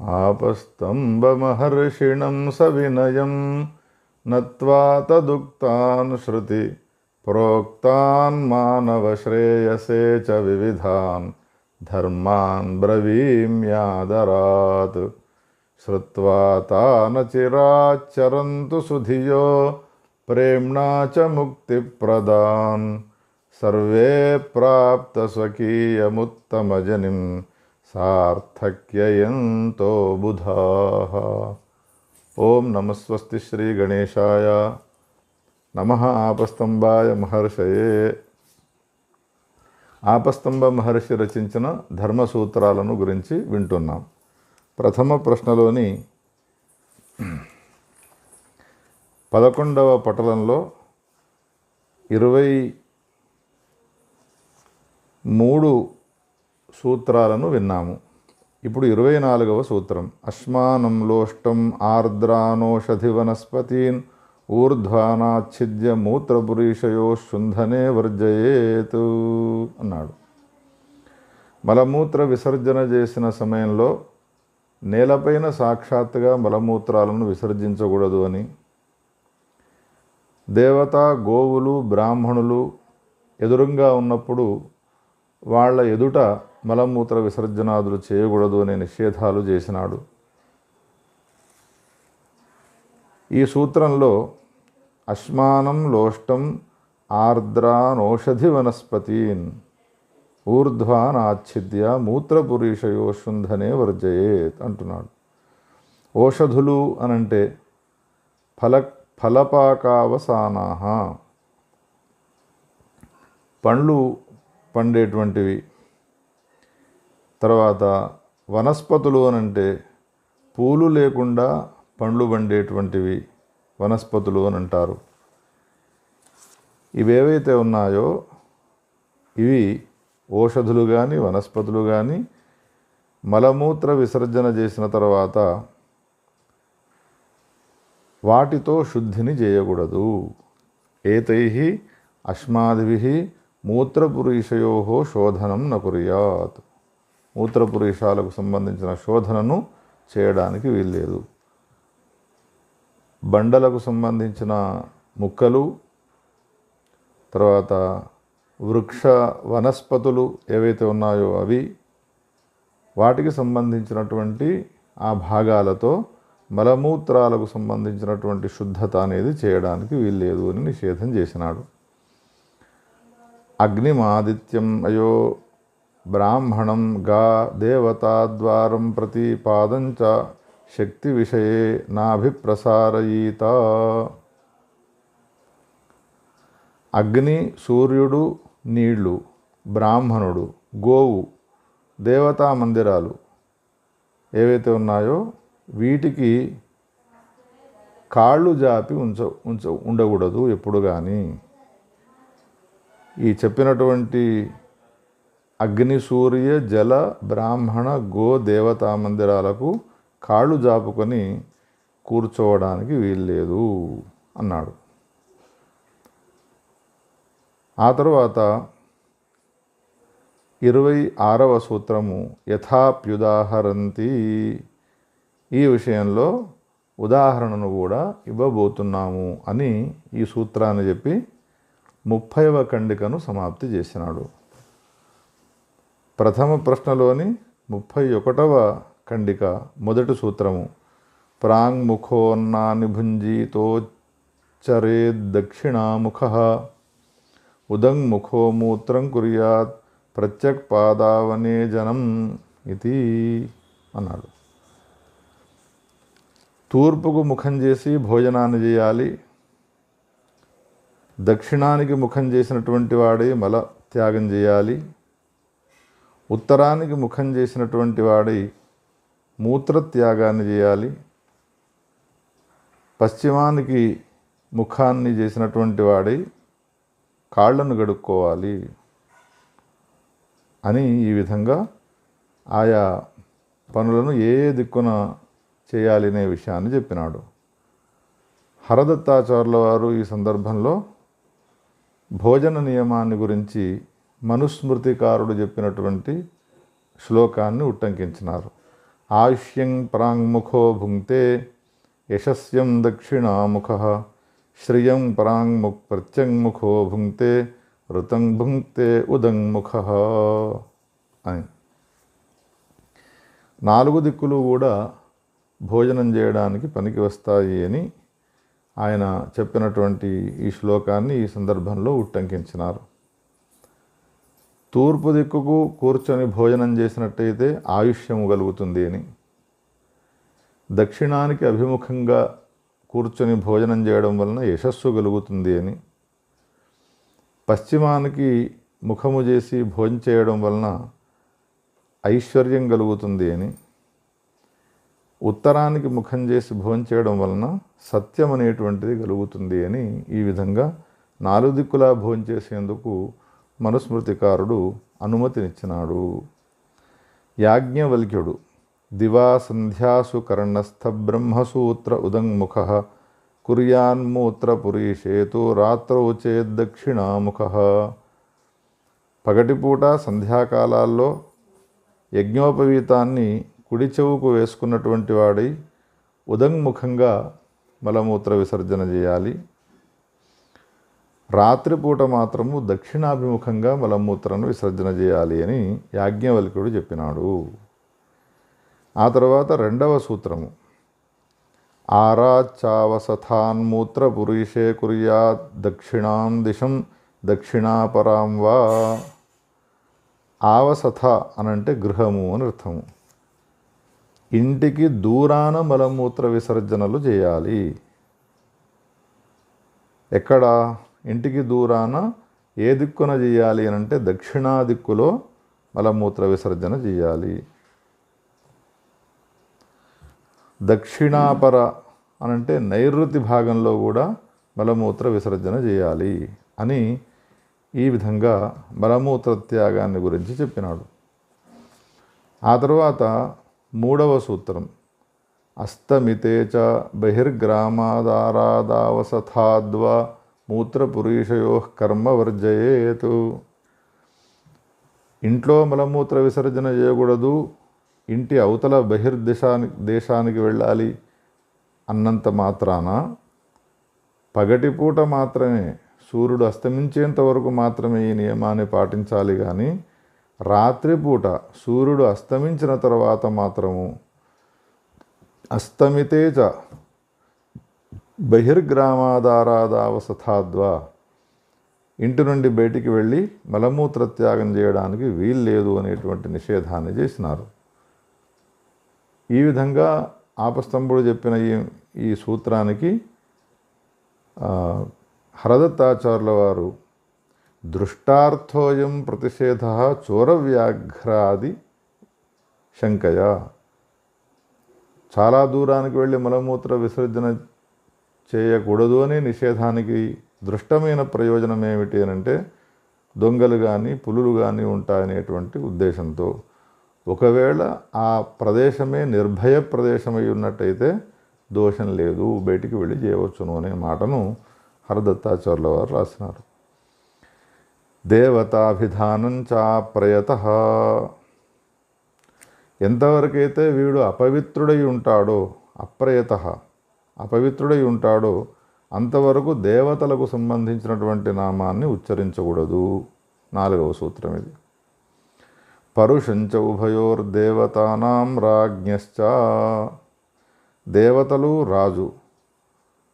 आपस्तम्भमहर्षिणं सविनयं नत्वा तदुक्तान् श्रुति प्रोक्तान् मानवश्रेयसे च विविधान् धर्मान् ब्रवीम्यादरात् श्रुत्वा तान् चिराच्चरन्तु सुधियो प्रेम्णा च मुक्तिप्रदान्। सर्वे प्राप्तस्वकीयमुत्तमजनिं సార్థక్యయంతో బుధా ఓం నమస్వస్తి శ్రీ గణేశాయ నమ ఆపస్తంభాయ మహర్షయే ఆపస్తంభ మహర్షి రచించిన ధర్మసూత్రాలను గురించి వింటున్నాం. ప్రథమ ప్రశ్నలోని పదకొండవ పటలంలో ఇరవై మూడు సూత్రాలను విన్నాము. ఇప్పుడు ఇరవై నాలుగవ సూత్రం. అశ్మానం లోష్టం ఆర్ద్రానోషధి వనస్పతిన్ ఊర్ధ్వానాచ్ఛిద్య మూత్రపురీషయో శుంధనే వర్జయేతు అన్నాడు. మలమూత్ర విసర్జన చేసిన సమయంలో నేలపైన సాక్షాత్తుగా మలమూత్రాలను విసర్జించకూడదు అని దేవత గోవులు బ్రాహ్మణులు ఎదురుగా ఉన్నప్పుడు వాళ్ళ ఎదుట మలమూత్ర విసర్జనాదులు చేయకూడదు అనే నిషేధాలు చేసినాడు. ఈ సూత్రంలో అశ్మానం లోష్టం ఆర్ద్రానౌషధి వనస్పతీన్ ఊర్ధ్వానాచ్ఛిద్య మూత్రపురీషయోషుంధనే వర్జయేత్ అంటున్నాడు. ఓషధులు అనంటే ఫల ఫలపాకావసానా పండ్లు పండేటువంటివి తర్వాత వనస్పతులు అనంటే పూలు లేకుండా పండ్లు పండేటువంటివి వనస్పతులు అని అంటారు. ఇవేవైతే ఉన్నాయో ఇవి ఓషధులు కానీ వనస్పతులు కానీ మలమూత్ర విసర్జన చేసిన తర్వాత వాటితో శుద్ధిని చేయకూడదు. ఏతై అశ్మాదిభి మూత్రపురీషయో శోధనం నకుర్యాత్. మూత్రపురీషాలకు సంబంధించిన శోధనను చేయడానికి వీల్లేదు. బండలకు సంబంధించిన ముక్కలు తర్వాత వృక్ష వనస్పతులు ఏవైతే ఉన్నాయో అవి వాటికి సంబంధించినటువంటి ఆ భాగాలతో మలమూత్రాలకు సంబంధించినటువంటి శుద్ధత అనేది చేయడానికి వీల్లేదు అని నిషేధం చేసినాడు. అగ్నిమాదిత్యం అయో బ్రాహ్మణం గా దేవతాద్వారం ప్రతి పాదంచ శక్తి విషయే నాభిప్రసారయీత అగ్ని సూర్యుడు నీళ్ళు బ్రాహ్మణుడు గోవు దేవతా మందిరాలు ఏవైతే ఉన్నాయో వీటికి కాళ్ళు జాపి ఉంచ ఉంచ ఉండకూడదు ఎప్పుడు కానీ ఈ చెప్పినటువంటి అగ్ని సూర్య జల బ్రాహ్మణ గో దేవతా మందిరాలకు కాళ్ళు జాపుకొని కూర్చోవడానికి వీల్లేదు అన్నాడు. ఆ తర్వాత ఇరవై ఆరవ సూత్రము యథాప్యుదాహరంతి ఈ విషయంలో ఉదాహరణను కూడా ఇవ్వబోతున్నాము అని ఈ సూత్రాన్ని చెప్పి ముప్పైవ ఖండికను సమాప్తి చేసినాడు. ప్రథమ ప్రశ్నలోని ముప్పై ఒకటవ ఖండిక మొదటి సూత్రము. ప్రాంగ్ముఖోన్నాని భుంజీతోచ్చరే ఉదంగ్ ఉదంగ్ముఖో మూత్రం కుర్యాత్ ప్రత్యక్ పాదావనే జనం ఇది అన్నాడు. తూర్పుకు ముఖం చేసి భోజనాన్ని చేయాలి. దక్షిణానికి ముఖం చేసినటువంటి వాడే మల త్యాగం చేయాలి. ఉత్తరానికి ముఖం చేసినటువంటి వాడి మూత్రత్యాగాన్ని చేయాలి. పశ్చిమానికి ముఖాన్ని చేసినటువంటి వాడి కాళ్ళను గడుక్కోవాలి అని ఈ విధంగా ఆయా పనులను ఏ ఏ దిక్కున చేయాలి అనే విషయాన్ని చెప్పినాడు. హరదత్తాచార్యుల వారు ఈ సందర్భంలో భోజన నియమాన్ని గురించి మనుస్మృతికారుడు చెప్పినటువంటి శ్లోకాన్ని ఉట్టంకించినారు. ఆయుష్యం పరాంగ్ముఖో భుంక్తే యశస్యం దక్షిణాముఖ శ్రియం పరాంగ్ముఖ్ ప్రత్యంగ్ముఖో భుంక్తే ఋతం భుంక్తే ఉదంగుఖ అని. నాలుగు దిక్కులు కూడా భోజనం చేయడానికి పనికి వస్తాయి అని ఆయన చెప్పినటువంటి ఈ శ్లోకాన్ని ఈ సందర్భంలో ఉట్టంకించినారు. తూర్పు దిక్కుకు కూర్చొని భోజనం చేసినట్టయితే ఆయుష్యము కలుగుతుంది అని. దక్షిణానికి అభిముఖంగా కూర్చొని భోజనం చేయడం వలన యశస్సు కలుగుతుంది అని. పశ్చిమానికి ముఖము చేసి భోజనం చేయడం వలన ఐశ్వర్యం కలుగుతుంది అని. ఉత్తరానికి ముఖం చేసి భోజనం చేయడం వలన సత్యం అనేటువంటిది కలుగుతుంది అని ఈ విధంగా నాలుగు దిక్కులా భోజనం చేసేందుకు మనుస్మృతికారుడు అనుమతినిచ్చినాడు. యాజ్ఞవల్క్యుడు దివా సంధ్యాసు కర్ణస్థ బ్రహ్మసూత్ర ఉదంముఖ కుర్యాన్మూత్ర పురీషేతు రాత్రౌ చేద్దక్షిణాముఖ పగటిపూట సంధ్యాకాలాల్లో యజ్ఞోపవీతాన్ని కుడి చెవుకు వేసుకున్నటువంటి వాడై ఉదంముఖంగా మలమూత్ర విసర్జన చేయాలి. రాత్రిపూట మాత్రము దక్షిణాభిముఖంగా మలమూత్రను విసర్జన చేయాలి అని యాజ్ఞవల్కుడు చెప్పినాడు. ఆ తర్వాత రెండవ సూత్రము. ఆరాచావసథాన్మూత్ర పురుషే కుర్యాత్ దక్షిణాం దిశం దక్షిణాపరాం వా. ఆవసథ అనంటే గృహము అని అర్థము. ఇంటికి దూరాన మలమూత్ర విసర్జనలు చేయాలి. ఎక్కడ? ఇంటికి దూరాన ఏ దిక్కున చేయాలి అని అంటే దక్షిణా దిక్కులో మలమూత్ర విసర్జన చేయాలి. దక్షిణాపర అనంటే నైరుతి భాగంలో కూడా మలమూత్ర విసర్జన చేయాలి అని ఈ విధంగా మలమూత్ర త్యాగాన్ని గురించి చెప్పినాడు. ఆ తర్వాత మూడవ సూత్రం అస్తమితే చ బహిర్గ్రామాదారాదావసథాద్వా మూత్రపురీషయో కర్మ వర్జయేతు. ఇంట్లో మలమూత్ర విసర్జన చేయకూడదు ఇంటి అవతల బహిర్దేశానికి దేశానికి వెళ్ళాలి అన్నంత మాత్రాన. పగటిపూట మాత్రమే సూర్యుడు అస్తమించేంత వరకు మాత్రమే ఈ నియమాన్ని పాటించాలి కానీ రాత్రిపూట సూర్యుడు అస్తమించిన తర్వాత మాత్రము అస్తమితేజ బహిర్గ్రామాదారాదావసథాద్వా ఇంటి నుండి బయటికి వెళ్ళి మలమూత్ర త్యాగం చేయడానికి వీల్లేదు అనేటువంటి నిషేధాన్ని చేసినారు. ఈ విధంగా ఆపస్తంభుడు చెప్పిన ఈ ఈ సూత్రానికి హరదత్తాచార్యుల వారు దృష్టార్థోయం ప్రతిషేధ చోరవ్యాఘ్రాది శంకయ. చాలా దూరానికి వెళ్ళి మలమూత్ర విసర్జన చేయకూడదు అనే నిషేధానికి దృష్టమైన ప్రయోజనం ఏమిటి అని అంటే దొంగలు కానీ పులులు కానీ ఉంటాయనేటువంటి ఉద్దేశంతో. ఒకవేళ ఆ ప్రదేశమే నిర్భయ ప్రదేశమై ఉన్నట్టయితే దోషం లేదు బయటికి వెళ్ళి చేయవచ్చును అనే మాటను హరదత్తాచార్యుల వారు రాసినారు. దేవతాభిధానం చాప్రయత ఎంతవరకైతే వీడు అపవిత్రుడై ఉంటాడో అప్రయత. అపవిత్రుడై ఉంటాడో అంతవరకు దేవతలకు సంబంధించినటువంటి నామాన్ని ఉచ్చరించకూడదు. నాలుగవ సూత్రం ఇది. పరుషంచ ఉభయోర్దేవతానాం రాజ్ఞశ్చ. దేవతలు రాజు.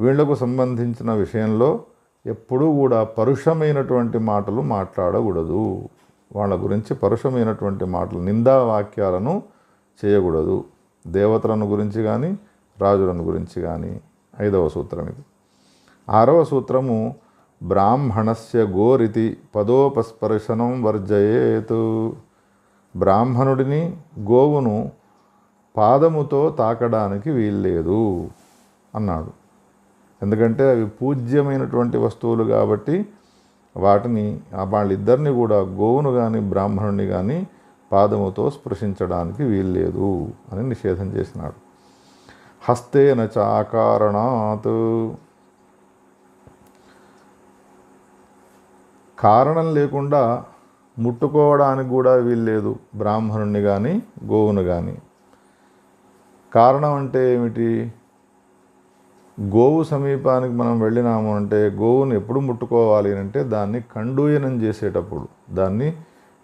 వీళ్ళకు సంబంధించిన విషయంలో ఎప్పుడూ కూడా పరుషమైనటువంటి మాటలు మాట్లాడకూడదు. వాళ్ళ గురించి పరుషమైనటువంటి మాటలు నిందా వాక్యాలను చేయకూడదు. దేవతలను గురించి కానీ రాజులను గురించి కానీ ఐదవ సూత్రం ఇది. ఆరవ సూత్రము బ్రాహ్మణస్య గోరితి పదోపస్పర్శనం వర్జయేతు. బ్రాహ్మణుడిని గోవును పాదముతో తాకడానికి వీల్లేదు అన్నాడు. ఎందుకంటే అవి పూజ్యమైనటువంటి వస్తువులు కాబట్టి వాటిని ఆ వాళ్ళిద్దరిని కూడా గోవును కానీ బ్రాహ్మణుని కానీ పాదముతో స్పృశించడానికి వీల్లేదు అని నిషేధం చేసినాడు. హస్తేన చాకారణాత్. కారణం లేకుండా ముట్టుకోవడానికి కూడా వీల్లేదు బ్రాహ్మణుణ్ణి కానీ గోవును కానీ కారణం అంటే ఏమిటి? గోవు సమీపానికి మనం వెళ్ళినాము అంటే గోవును ఎప్పుడు ముట్టుకోవాలి అంటే దాన్ని కండూయనం చేసేటప్పుడు దాన్ని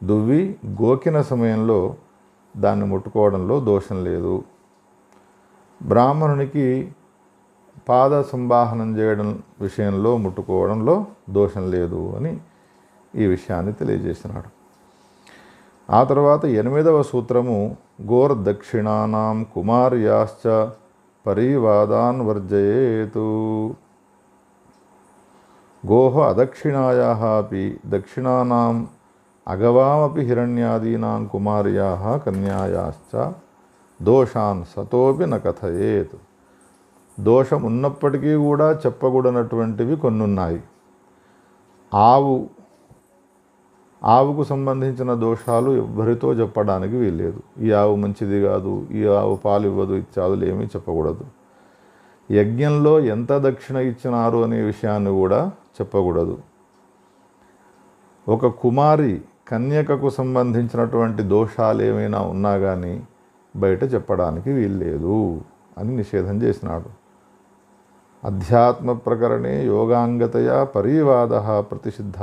దువ్వి గోకిన సమయంలో దాన్ని ముట్టుకోవడంలో దోషం లేదు. బ్రాహ్మణునికి పాద సంవాహనం చేయడం విషయంలో ముట్టుకోవడంలో దోషం లేదు అని ఈ విషయాన్ని తెలియజేసినాడు. ఆ తర్వాత ఎనిమిదవ సూత్రము గోర్దక్షిణానాం కుమార్యాశ్చ పరివాదాన్ వర్జయేతు. గోహ అదక్షిణాయా అపి దక్షిణానాం అగవామపి హిరణ్యాదీనాం కుమార్యా కన్యాయాశ్చ దోషాన్ సతోపి న కథయేత్. దోషం ఉన్నప్పటికీ కూడా చెప్పకూడనటువంటివి కొన్ని ఉన్నాయి ఆవు ఆవుకు సంబంధించిన దోషాలు ఎవ్వరితో చెప్పడానికి వీల్లేదు. ఈ ఆవు మంచిది కాదు ఈ ఆవు పాలు ఇవ్వదు ఇత్యాదులు ఏమీ చెప్పకూడదు. యజ్ఞంలో ఎంత దక్షిణ ఇచ్చినారు అనే విషయాన్ని కూడా చెప్పకూడదు. ఒక కుమారి కన్యకకు సంబంధించినటువంటి దోషాలు ఏమైనా ఉన్నా కానీ బయట చెప్పడానికి వీల్లేదు అని నిషేధం చేసినాడు. అధ్యాత్మ ప్రకరణే యోగాంగతయా పరివాద ప్రతిషిద్ధ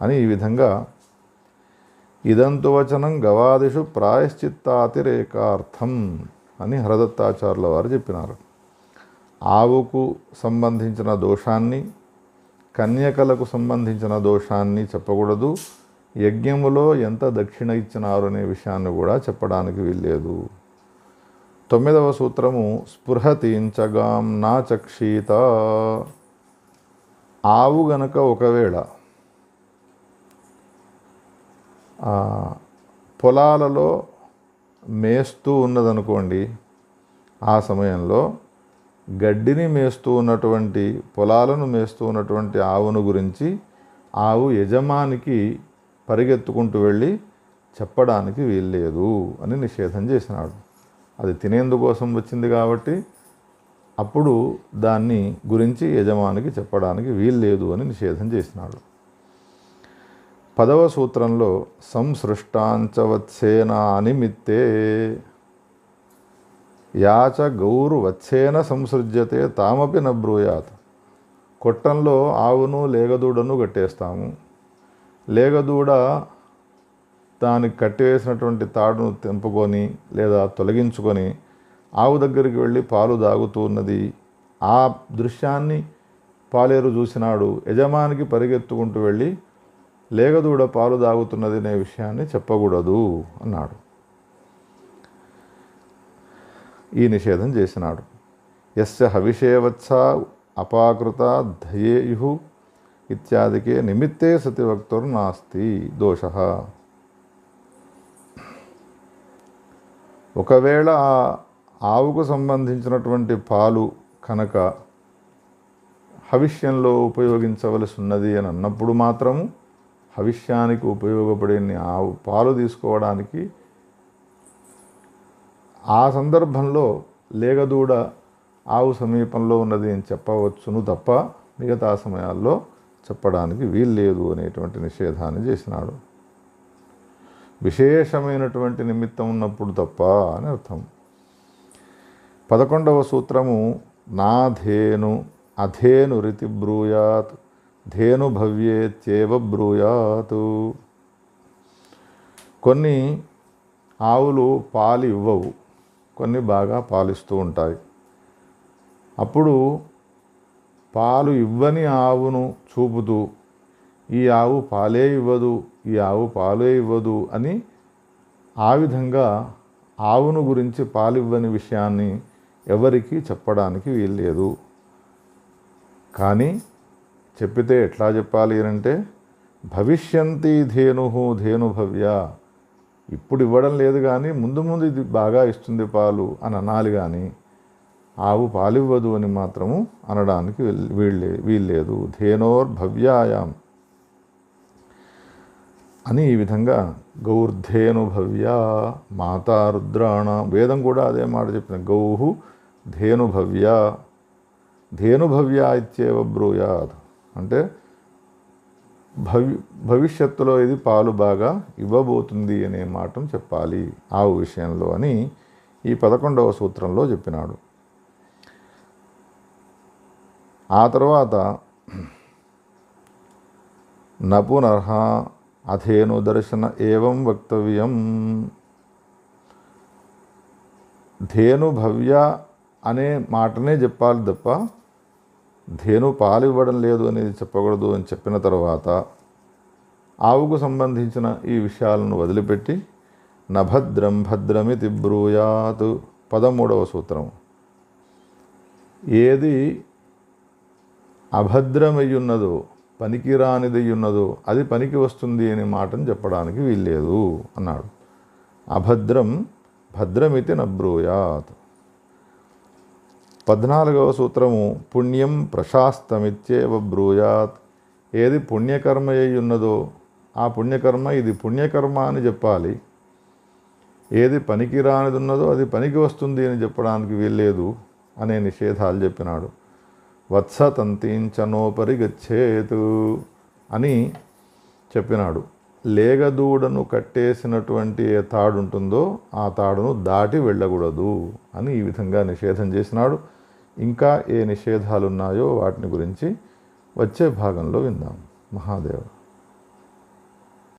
అని ఈ విధంగా ఇదంతు వచనం గవాదిషు ప్రాయశ్చిత్తాతిరేకార్థం అని హరదత్తాచార్యుల వారు చెప్పినారు. ఆవుకు సంబంధించిన దోషాన్ని కన్యకలకు సంబంధించిన దోషాన్ని చెప్పకూడదు యజ్ఞములో ఎంత దక్షిణ ఇచ్చినారు అనే విషయాన్ని కూడా చెప్పడానికి వీల్లేదు. తొమ్మిదవ సూత్రము స్పృహతీంచగాం నా చక్షీత. ఆవు గనక ఒకవేళ పొలాలలో మేస్తూ ఉన్నదనుకోండి ఆ సమయంలో గడ్డిని మేస్తూ ఉన్నటువంటి పొలాలను మేస్తూ ఉన్నటువంటి ఆవును గురించి ఆవు యజమానికి పరిగెత్తుకుంటూ వెళ్ళి చెప్పడానికి వీల్లేదు అని నిషేధం చేసినాడు. అది తినేందుకోసం వచ్చింది కాబట్టి అప్పుడు దాన్ని గురించి యజమానికి చెప్పడానికి వీల్లేదు అని నిషేధం చేసినాడు. పదవ సూత్రంలో సంసృష్టాంచవత్సేనా అనిమిత్తే యాచ గౌరు వత్సేన సంసృజ్యతే తామపి నబ్రూయాత్. కొట్టంలో ఆవును లేగదూడను కట్టేస్తాము లేగదూడ దానికి కట్టివేసినటువంటి తాడును తెంపుకొని లేదా తొలగించుకొని ఆవు దగ్గరికి వెళ్ళి పాలు దాగుతూ ఉన్నది. ఆ దృశ్యాన్ని పాలేరు చూసినాడు. యజమానికి పరిగెత్తుకుంటూ వెళ్ళి లేగదూడ పాలు దాగుతున్నది అనే విషయాన్ని చెప్పకూడదు అన్నాడు. ఈ నిషేధం చేసినాడు. ఎస్య హవిషేవత్స అపాకృత ధయేయు ఇత్యాదికే నిమిత్తే సతివక్తుర్నాస్తి దోష. ఒకవేళ ఆ ఆవుకు సంబంధించినటువంటి పాలు కనుక హవిష్యంలో ఉపయోగించవలసి ఉన్నది అని అన్నప్పుడు మాత్రము హవిష్యానికి ఉపయోగపడే ఆవు పాలు తీసుకోవడానికి ఆ సందర్భంలో లేగదూడ ఆవు సమీపంలో ఉన్నది అని చెప్పవచ్చును తప్ప మిగతా సమయాల్లో చెప్పడానికి వీల్లేదు అనేటువంటి నిషేధాన్ని చేసినాడు. విశేషమైనటువంటి నిమిత్తం ఉన్నప్పుడు తప్ప అని అర్థం. పదకొండవ సూత్రము నా ధేను అధేను రితి బ్రూయాత్ ధేను భవ్యేత్యేవ బ్రూయాత్. కొన్ని ఆవులు పాలు ఇవ్వవు కొన్ని బాగా పాలిస్తూ ఉంటాయి. అప్పుడు పాలు ఇవ్వని ఆవును చూపుతూ ఈ ఆవు పాలే ఇవ్వదు ఈ ఆవు పాలే ఇవ్వదు అని ఆ విధంగా ఆవును గురించి పాలివ్వని విషయాన్ని ఎవరికీ చెప్పడానికి వీల్లేదు. కానీ చెప్పితే ఎట్లా చెప్పాలి అంటే భవిష్యంతి ధేను ధేను భవ్య ఇప్పుడు ఇవ్వడం లేదు కానీ ముందు ముందు ఇది బాగా ఇస్తుంది పాలు అని అనాలి కానీ ఆవు పాలివ్వదు అని మాత్రము అనడానికి వీళ్ళే వీల్లేదు. ధేనోర్భవ్యాయాం. అని ఈ విధంగా గౌర్ధేను భవ్య మాతా రుద్రాణ వేదం కూడా అదే మాట చెప్పిన గౌహు ధేను భవ్య ధేను భవ్య ఇత్యేవ అంటే భవి భవిష్యత్తులో ఇది పాలు బాగా ఇవ్వబోతుంది అనే మాటను చెప్పాలి ఆవు విషయంలో అని ఈ పదకొండవ సూత్రంలో చెప్పినాడు. ఆ తర్వాత నపునర్హ అథేను దర్శన ఏవం వక్తవ్యం. ధేను భవ్య అనే మాటనే చెప్పాలి తప్ప ధేను పాలు ఇవ్వడం లేదు అనేది చెప్పకూడదు అని చెప్పిన తర్వాత ఆవుకు సంబంధించిన ఈ విషయాలను వదిలిపెట్టి నభద్రం భద్రమితి బ్రూయాత్ పదమూడవ సూత్రం. ఏది అభద్రమయ్యున్నదో పనికిరానిదయ్యున్నదో అది పనికి వస్తుంది అనే మాటను చెప్పడానికి వీల్లేదు అన్నాడు. అభద్రం భద్రమితి నబ్రూయాత్. పద్నాలుగవ సూత్రము పుణ్యం ప్రశాస్తమిత్యేవ బ్రూయాత్. ఏది పుణ్యకర్మ అయి ఉన్నదో ఆ పుణ్యకర్మ ఇది పుణ్యకర్మ అని చెప్పాలి. ఏది పనికిరానిది ఉన్నదో అది పనికి వస్తుంది అని చెప్పడానికి వీల్లేదు అనే నిషేధాలు చెప్పినాడు. వత్సతంతించనోపరి గచ్చేతు అని చెప్పినాడు. లేగదూడను కట్టేసినటువంటి ఏ తాడు ఉంటుందో ఆ తాడును దాటి వెళ్ళకూడదు అని ఈ విధంగా నిషేధం చేసినాడు. ఇంకా ఏ నిషేధాలు ఉన్నాయో వాటిని గురించి వచ్చే భాగంలో విందాం. మహాదేవుడు